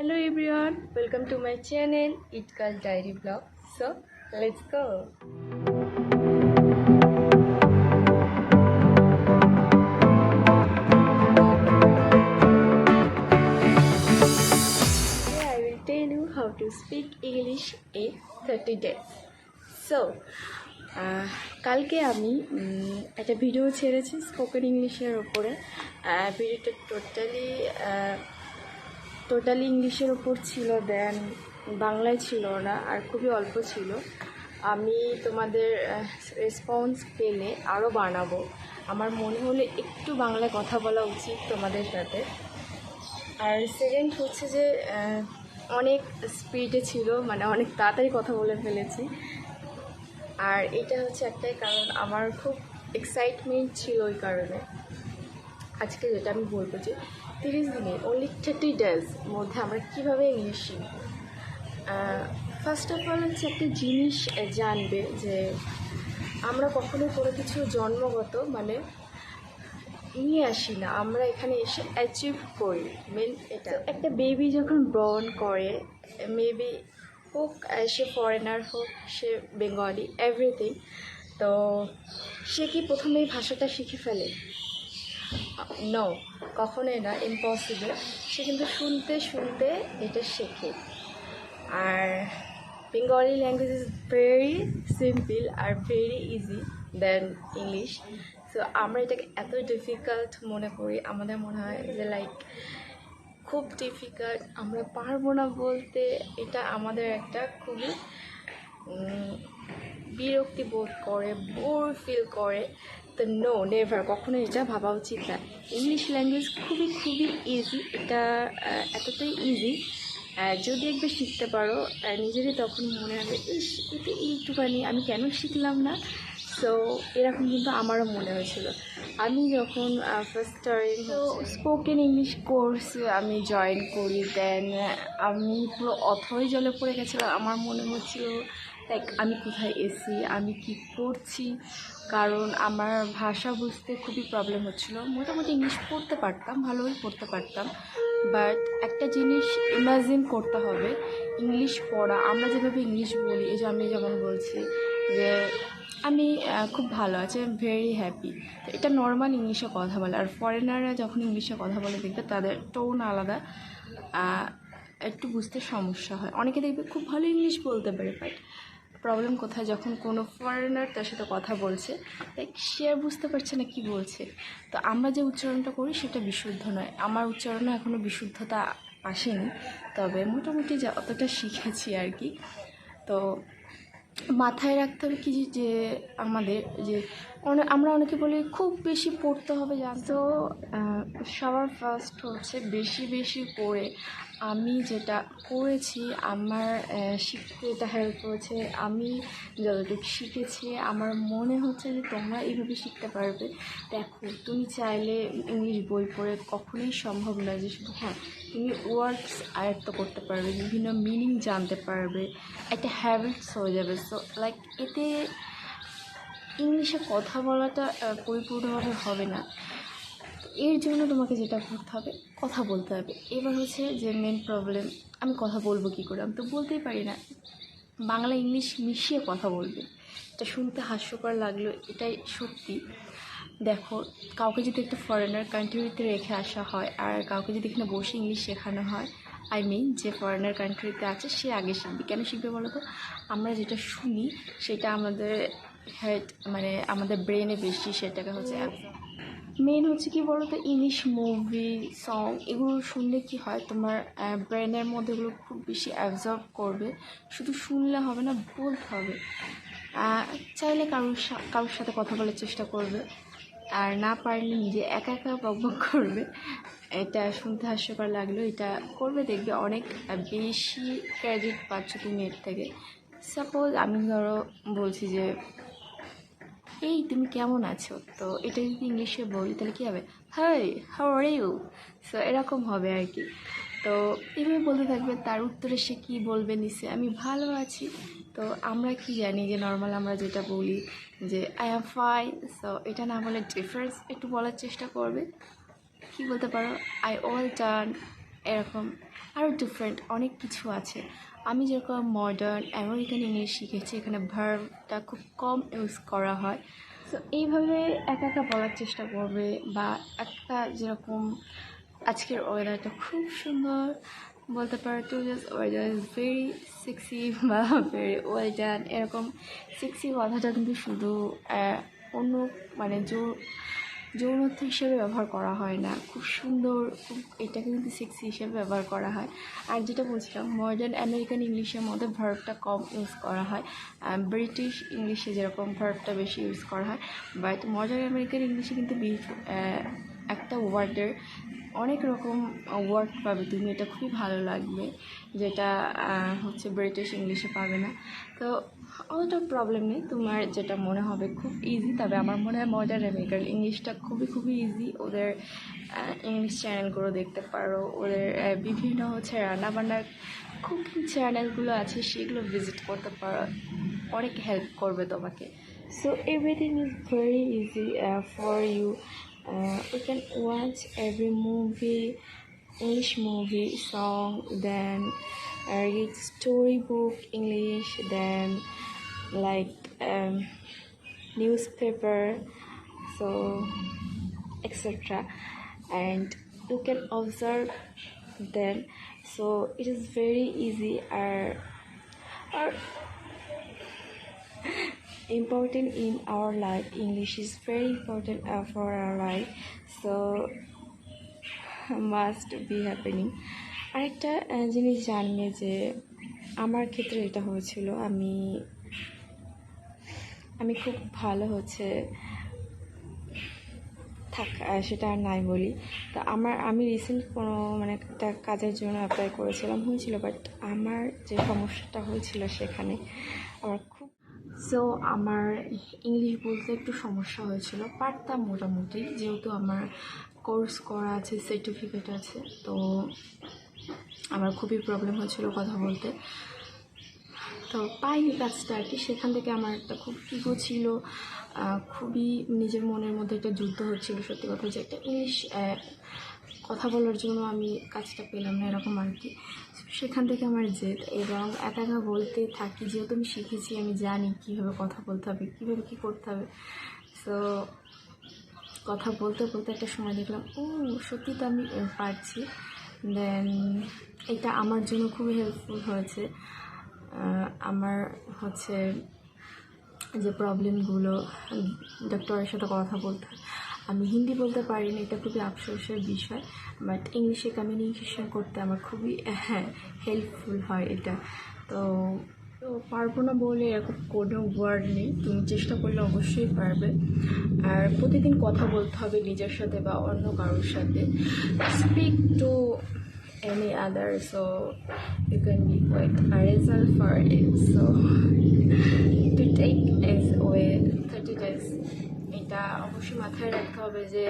Hello everyone, welcome to my channel Itkal Diary Vlog. So let's go. Today I will tell you how to speak English in 30 days. So কালকে আমি একটা video ছেড়েছি spoken ইংলিশের ওপরে ভিডিওটা totally totally ইংলিশের ওপর ছিল দেন বাংলায় ছিল না, আর খুবই অল্প ছিল। আমি তোমাদের রেসপন্স পেলে আরও বানাবো। আমার মনে হলে একটু বাংলায় কথা বলা উচিত তোমাদের সাথে। আর সেকেন্ড হচ্ছে যে অনেক স্পিডে ছিল মানে অনেক তাড়াতাড়ি কথা বলে ফেলেছি। আর এটা হচ্ছে একটাই কারণ, আমার খুব এক্সাইটমেন্ট ছিল ওই কারণে। আজকে যেটা আমি বলব যে তিরিশ দিনে অনলি থার্টি ডেজ মধ্যে আমরা কীভাবে ইংলিশ শিখব? ফার্স্ট অফ অল হচ্ছে একটা জিনিস জানবে যে আমরা কখনো কোনো কিছু জন্মগত মানে নিয়ে আসি না, আমরা এখানে এসে অ্যাচিভ করি মেন এটা। একটা বেবি যখন ব্রন করে মেবি হোক সে ফরেনার হোক, সে বেঙ্গলি এভরিথিং তো সে কি প্রথমেই ভাষাটা শিখে ফেলে? নো কখনোই না ইম্পসিবল সে কিন্তু শুনতে শুনতে এটা শেখে। আর Bengali language is very simple R very easy then English so আমরা এটাকে এত ডিফিকাল্ট মনে করি, আমাদের মনে হয় যে লাইক খুব ডিফিকাল্ট আমরা পারব না বলতে, এটা আমাদের একটা খুবই বিরক্তি বোধ করে বোর ফিল করে। তো নো নেভার কখনো এটা ভাবা উচিত না। ইংলিশ ল্যাঙ্গুয়েজ খুবই খুবই ইজি এটা এতটাই ইজি যদি একবার শিখতে পারো নিজেরই তখন মনে হবে, ইস এটা এইটুখানি আমি কেন শিখলাম না? সো এরকম কিন্তু আমারও মনে হয়েছিল। আমি যখন first time spoken English course আমি জয়েন করি দেন আমি পুরো অথই জলে পড়ে গেছিলাম। আমার মনে হচ্ছিল লাইক আমি কোথায় এসি আমি কি করছি কারণ আমার ভাষা বুঝতে খুবই প্রবলেম হচ্ছিল। মোটামুটি ইংলিশ পড়তে পারতাম, ভালোই পড়তে পারতাম। বাট একটা জিনিস ইমাজিন করতে হবে ইংলিশ পড়া, আমরা যেভাবে ইংলিশ বলি, এই যে আমি যেমন বলছি যে আমি খুব ভালো আছি ভেরি হ্যাপি তো এটা নর্মাল ইংলিশে কথা বলে। আর ফরেনাররা যখন ইংলিশে কথা বলে, দেখবে তাদের টোন আলাদা একটু বুঝতে সমস্যা হয়। অনেকে দেখবে খুব ভালো ইংলিশ বলতে পারে বাট প্রবলেম কোথায় যখন কোনো ফরেনার তার সাথে কথা বলছে লাইক সে আর বুঝতে পারছে না কি বলছে। তো আমরা যে উচ্চারণটা করি সেটা বিশুদ্ধ নয়। আমার উচ্চারণে এখনও বিশুদ্ধতা আসেনি, তবে মোটামুটি যা অতটা শিখেছি আর কি। তো মাথায় রাখতে হবে কি যে আমাদের যে অনেক আমরা অনেকে বলি খুব বেশি পড়তে হবে জানতো। সবার ফার্স্ট হচ্ছে বেশি বেশি পড়ে। আমি যেটা করেছি, আমার শিখতে এটা হেল্প করেছে, আমি যতটুকু শিখেছি, আমার মনে হচ্ছে যে তোমরা এইভাবে শিখতে পারবে। দেখো, তুমি চাইলে ইংলিশ বই পড়ে কখনোই সম্ভব নয় যে শুধু হ্যাঁ তুমি ওয়ার্ডস আয়ত্ত করতে পারবে, বিভিন্ন মিনিং জানতে পারবে। একটা হ্যাবিটস হয়ে যাবে। সো লাইক এতে ইংলিশে কথা বলাটা পরিপূর্ণভাবে হবে না। এর জন্য তোমাকে যেটা করতে হবে, কথা বলতে হবে। এবার হচ্ছে যে মেন প্রবলেম আমি কথা বলব কী করে? আমি তো বলতেই পারি না। বাংলা, ইংলিশ মিশিয়ে কথা বলবে। এটা শুনতে হাস্যকর লাগল, এটাই সত্যি। দেখো, কাউকে যদি একটা ফরেনার কান্ট্রিতে রেখে আসা হয়, আর কাউকে যদি এখানে বসে ইংলিশ শেখানো হয় আই মিন যে ফরেনার কান্ট্রিতে আছে, সে আগে শিখবে। কেন শিখবে বলো তো? আমরা যেটা শুনি, সেটা আমাদের হেড মানে আমাদের ব্রেনে বেশি, সেটাকে হচ্ছে মেন হচ্ছে কি বলতো? ইংলিশ মুভি সং এগুলো শুনলে কি হয়? তোমার ব্রেনের মধ্যে এগুলো খুব বেশি অ্যাবজর্ব করবে। শুধু শুনলে হবে না, বলতে হবে। চাইলে কারোর কারোর সাথে কথা বলার চেষ্টা করবে। আর না পারলে নিজে একা একা বকবক করবে। এটা শুনতে হাস্যকর লাগল। এটা করবে, দেখবে অনেক বেশি ক্রেডিট পাচ্ছ তুমি এর থেকে। সাপোজ আমি ধরো বলছি যে এই, তুমি কেমন আছো? তো এটা যদি ইংলিশে বলি, তাহলে কী হবে? Hi how are you so এরকম হবে আর কি। তো এভাবে বলতে থাকবে, তার উত্তরে সে কী বলবে নিচে? আমি ভালো আছি। তো আমরা কি জানি যে নর্মাল আমরা যেটা বলি যে আই অ্যাম ফাইন সো এটা না বলে ডিফারেন্স একটু বলার চেষ্টা করবে। কি বলতে পারো? আই অল টার্ন এরকম। আরও ডিফারেন্ট অনেক কিছু আছে। আমি যেরকম মডার্ন আমেরিকান ইংলিশ শিখেছি, এখানে ভার্বটা খুব কম ইউজ করা হয়। তো এইভাবে একা একা বলার চেষ্টা করবে বা একটা যেরকম আজকের ওয়েদারটা খুব সুন্দর, বলতে পারো to just weather is very sexy বা ভেরি ওয়েল এরকম সেক্সি কথাটা কিন্তু শুধু অন্য মানে জোর যৌনত্ব হিসেবে ব্যবহার করা হয় না। খুব সুন্দর, খুব এটা কিন্তু সেক্সি হিসেবে ব্যবহার করা হয়। আর যেটা বলছিলাম মডার্ন আমেরিকান ইংলিশের মধ্যে ভার্বটা কম ইউজ করা হয়। ব্রিটিশ ইংলিশে যেরকম ভার্বটা বেশি ইউজ করা হয়। বাট মডার্ন আমেরিকান ইংলিশে কিন্তু একটা ওয়ার্ডের অনেক রকম ওয়ার্ড পাবে। তুমি এটা খুবই ভালো লাগবে। যেটা হচ্ছে ব্রিটিশ ইংলিশে পাবে না। তো, অতটা প্রবলেম নেই। তোমার যেটা মনে হবে খুব ইজি তবে আমার মনে হয় মডার্ন আমেরিকান ইংলিশটা খুবই খুবই ইজি ওদের ইংলিশ চ্যানেলগুলো দেখতে পারো। ওদের বিভিন্ন হচ্ছে রান্নাবান্নার কুকিং চ্যানেলগুলো আছে, সেগুলো ভিজিট করতে পারো। অনেক হেল্প করবে তোমাকে। So everything is very easy for you you can watch every movie english movie song then uh, read storybook english then like um, newspaper so etc and you can observe them. So it is very easy. Or or important in our life. English is very important uh, for our life. So must be happening. আরেকটা জিনিস জানবে যে আমার ক্ষেত্রে এটা হয়েছিল আমি আমি খুব ভালো হচ্ছে থাক সেটা আর নাই বলি। তো আমার আমি রিসেন্ট কোনো মানে একটা কাজের জন্য অ্যাপ্লাই করেছিলাম হয়েছিল বাট আমার যে সমস্যাটা হয়েছিল সেখানে আমার সো আমার ইংলিশ বলতে একটু সমস্যা হয়েছিল পারতাম মোটামুটি, যেহেতু আমার কোর্স করা আছে সার্টিফিকেট আছে, তো আমার খুবই প্রবলেম হয়েছিল কথা বলতে। তো পাইনি কাজটা আর কি, সেখান থেকে আমার একটা খুব ইগো ছিল খুবই নিজের মনের মধ্যে একটা যুদ্ধ হচ্ছিল সত্যি কথা যে একটা ইংলিশ কথা বলার জন্য আমি কাজটা পেলাম না, এরকম আর কি। সেখান থেকে আমার জেদ এবং একা বলতে থাকি, যেহেতু আমি শিখেছি, আমি জানি কীভাবে কথা বলতে হবে, কীভাবে কী করতে হবে। সো কথা বলতে বলতে একটা সময় দেখলাম ও সত্যি তো আমি পারছি। দেন এটা আমার জন্য খুবই হেল্পফুল হয়েছে। আমার হচ্ছে যে প্রবলেমগুলো ডক্টরের সাথে কথা বলতে আমি হিন্দি বলতে পারি না এটা খুবই আফসোসের বিষয় বাট ইংলিশে কমিউনিকেশন করতে আমার খুবই হ্যাঁ হেল্পফুল হয় এটা। তো তো পারব না বলে এরকম কোনো ওয়ার্ড নেই, তুমি চেষ্টা করলে অবশ্যই পারবে। আর প্রতিদিন কথা বলতে হবে নিজের সাথে বা অন্য কারোর সাথে। Speak to any other, so you can be quite a result for it, so এটা অবশ্যই মাথায় রাখতে হবে যে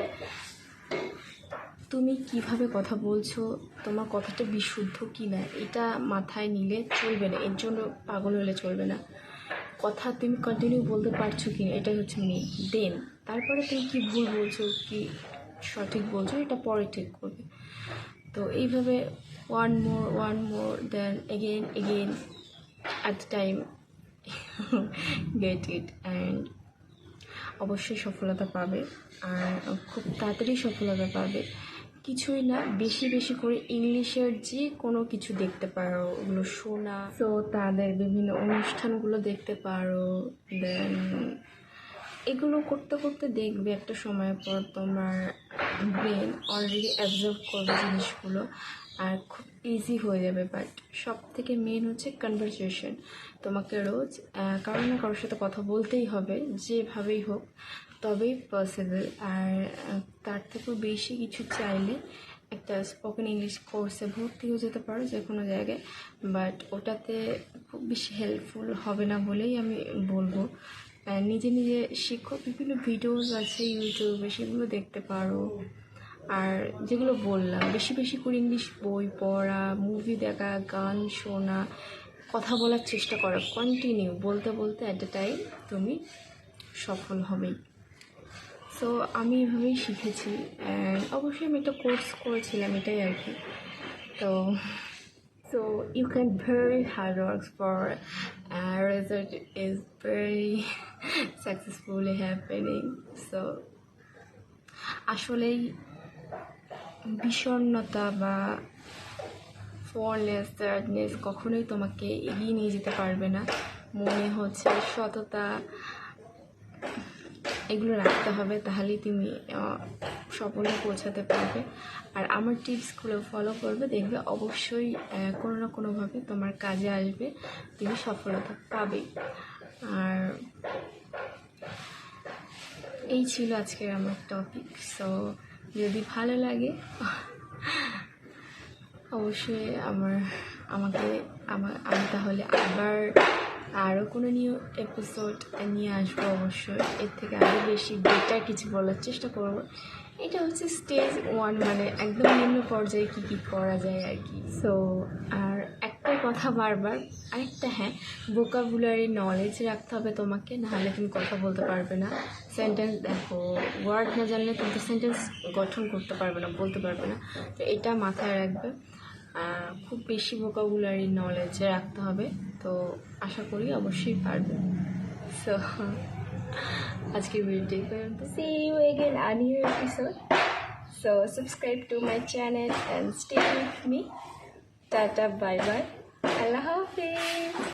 তুমি কীভাবে কথা বলছো, তোমার কথাটা বিশুদ্ধ কি না এটা মাথায় নিলে চলবে না। এর জন্য পাগল হলে চলবে না। কথা তুমি কন্টিনিউ বলতে পারছ কি না এটাই হচ্ছে মেন দেন তারপরে তুমি কি ভুল বলছো, কি সঠিক বলছো, এটা পরে ঠিক করবে। তো এইভাবে one more one more then again again at the time get it and অবশ্যই সফলতা পাবে আর খুব তাড়াতাড়ি সফলতা পাবে। কিছুই না, বেশি বেশি করে ইংলিশের যে কোনো কিছু দেখতে পারো। ওগুলো শোনা। তো তাদের বিভিন্ন অনুষ্ঠানগুলো দেখতে পারো। দেন এগুলো করতে করতে দেখবে একটা সময় পর তোমার ব্রেন অলরেডি অ্যাবজর্ভ করবে জিনিসগুলো। আর খুব ইজি হয়ে যাবে বাট সব থেকে মেন হচ্ছে কনভারসেশন তোমাকে রোজ আহ, কারও না কারোর সাথে কথা বলতেই হবে যেভাবেই হোক তবেই পসিবল আর তার থেকেও বেশি কিছু চাইলে একটা স্পোকেন ইংলিশ কোর্সে ভর্তি হয়ে যেতে পারো যে কোনো জায়গায় বাট ওটাতে খুব বেশি হেল্পফুল হবে না বলেই আমি বলব। নিজে নিজে শিক্ষক বিভিন্ন ভিডিওস আছে ইউটিউবে সেগুলো দেখতে পারো। আর যেগুলো বললাম বেশি বেশি করে ইংলিশ বই পড়া মুভি দেখা গান শোনা কথা বলার চেষ্টা করা কন্টিনিউ বলতে বলতে অ্যাট দ্য টাইম তুমি সফল হবেই। সো আমি এভাবেই শিখেছি অ্যান্ড অবশ্যই আমি একটা কোর্স করেছিলাম এটাই আর কি। তো you can very hard work for uh, result is very successfully happening. So আসলেই বিষণ্ণতা বা ফোনলেস স্যাডনেস কখনোই তোমাকে এগিয়ে নিয়ে যেতে পারবে না। মনে হচ্ছে সততা এগুলো রাখতে হবে, তাহলেই তুমি সফলে পৌঁছাতে পারবে। আর আমার টিপসগুলো ফলো করবে, দেখবে অবশ্যই কোনো না কোনোভাবে তোমার কাজে আসবে, তুমি সফলতা পাবে আর এই ছিল আজকের আমার টপিক সো যদি ভালো লাগে, অবশ্যই আমার, আমাকে, আমার, আমি তাহলে আবার আরও কোনো নিউ এপিসোড নিয়ে আসব অবশ্যই। এর থেকে আরও বেশি বেটার কিছু বলার চেষ্টা করব। এটা হচ্ছে স্টেজ ওয়ান মানে একদম নিম্ন পর্যায়ে কী কী করা যায় আর কি। সো আর একটাই কথা বারবার। আরেকটা হ্যাঁ ভোকাবুলারি নলেজ রাখতে হবে তোমাকে, নাহলে তুমি কথা বলতে পারবে না। সেন্টেন্স দেখো ওয়ার্ড না জানলে তুমি তো সেন্টেন্স গঠন করতে পারবে না, বলতে পারবে না। তো এটা মাথায় রাখবে। খুব বেশি ভোকাবুলারি নলেজ রাখতে হবে। তো আশা করি অবশ্যই পারবে। সো আজকের ভিডিওটি see you again a new episode so subscribe to my channel and stay with me tata bye bye Allah Hafiz